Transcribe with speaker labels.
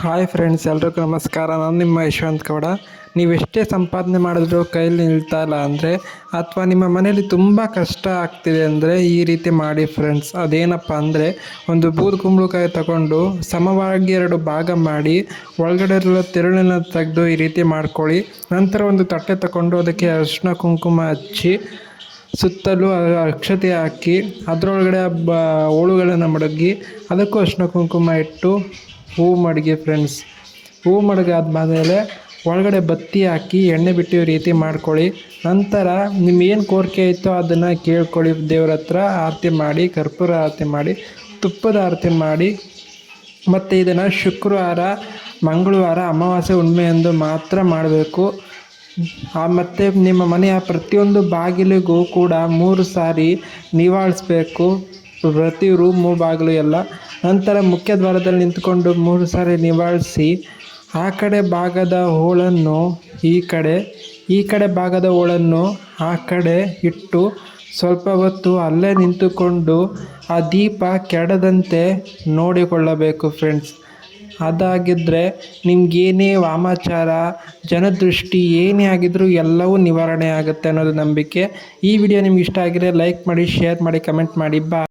Speaker 1: Hi friends ಎಲ್ರಿಗೂ ನಮಸ್ಕಾರ. ನಾನು ನಿಮ್ಮ ಯಶವಂತ್ ಗೌಡ. ನೀವೆಷ್ಟೇ ಸಂಪಾದನೆ ಮಾಡಿದ್ರೂ ಕೈಯಲ್ಲಿ ನಿಲ್ತಾ ಇಲ್ಲ ಅಂದರೆ, ಅಥವಾ ನಿಮ್ಮ ಮನೆಯಲ್ಲಿ ತುಂಬ ಕಷ್ಟ ಆಗ್ತಿದೆ ಅಂದರೆ ಈ ರೀತಿ ಮಾಡಿ ಫ್ರೆಂಡ್ಸ್ ಅದೇನಪ್ಪ ಅಂದರೆ, ಒಂದು ಬೂದು ಕುಂಬಳಕಾಯಿ ತಗೊಂಡು ಸಮವಾಗಿ ಎರಡು ಭಾಗ ಮಾಡಿ, ಒಳಗಡೆ ಇರೋ ತಿರುಳನ್ನು ತೆಗೆದು ಈ ರೀತಿ ಮಾಡ್ಕೊಳ್ಳಿ. ನಂತರ ಒಂದು ತಟ್ಟೆ ತಗೊಂಡು ಅದಕ್ಕೆ ಅರಿಶಿನ ಕುಂಕುಮ ಹಚ್ಚಿ, ಸುತ್ತಲೂ ಅಕ್ಷತೆ ಹಾಕಿ, ಅದರೊಳಗಡೆ ಬ, ಹೋಳುಗಳನ್ನು ಮಡಗಿ, ಅದಕ್ಕೂ ಅರಿಶಿನ ಕುಂಕುಮ ಇಟ್ಟು ಹೂವು ಮಡಗಿ ಫ್ರೆಂಡ್ಸ್ ಹೂ ಮಡಿಗೆ ಆದಮೇಲೆ ಒಳಗಡೆ ಬತ್ತಿ ಹಾಕಿ ಎಣ್ಣೆ ಬಿಟ್ಟು ರೀತಿ ಮಾಡ್ಕೊಳ್ಳಿ. ನಂತರ ನಿಮ್ಮ ಏನು ಕೋರಿಕೆ ಇತ್ತೋ ಅದನ್ನು ಕೇಳ್ಕೊಳ್ಳಿ ದೇವ್ರ ಹತ್ರ. ಆರತಿ ಮಾಡಿ, ಕರ್ಪೂರ ಆರತಿ ಮಾಡಿ, ತುಪ್ಪದ ಆರತಿ ಮಾಡಿ. ಮತ್ತು ಇದನ್ನು ಶುಕ್ರವಾರ, ಮಂಗಳವಾರ, ಅಮಾವಾಸ್ಯೆ ಎಂದು ಮಾತ್ರ ಮಾಡಬೇಕು. ಮತ್ತು ನಿಮ್ಮ ಮನೆಯ ಪ್ರತಿಯೊಂದು ಬಾಗಿಲಿಗೂ ಕೂಡ ಮೂರು ಸಾರಿ ನಿವಾಳಿಸ್ಬೇಕು. ಪ್ರತಿ ರೂಮು ಬಾಗಿಲು ಎಲ್ಲ. ನಂತರ ಮುಖ್ಯ ದ್ವಾರದಲ್ಲಿ ನಿಂತುಕೊಂಡು ಮೂರು ಸಾರಿ ನಿವಾಳಿಸಿ, ಆ ಕಡೆ ಭಾಗದ ಹೋಳನ್ನು ಈ ಕಡೆ ಈ ಕಡೆ ಭಾಗದ ಹೋಳನ್ನು ಆ ಕಡೆ ಇಟ್ಟು ಸ್ವಲ್ಪ ಹೊತ್ತು ಅಲ್ಲೇ ನಿಂತುಕೊಂಡು ಆ ದೀಪ ಕೆಡದಂತೆ ನೋಡಿಕೊಳ್ಳಬೇಕು ಫ್ರೆಂಡ್ಸ್ ಅದಾಗಿದ್ದರೆ ನಿಮಗೇನೇ ವಾಮಾಚಾರ, ಜನದೃಷ್ಟಿ ಏನೇ ಆಗಿದ್ರೂ ಎಲ್ಲವೂ ನಿವಾರಣೆ ಆಗುತ್ತೆ ಅನ್ನೋದು ನಂಬಿಕೆ. ಈ ವಿಡಿಯೋ ನಿಮ್ಗೆ ಇಷ್ಟ ಆಗಿದ್ರೆ ಲೈಕ್ ಮಾಡಿ ಶೇರ್ ಮಾಡಿ ಕಮೆಂಟ್ ಮಾಡಿ ಬಾ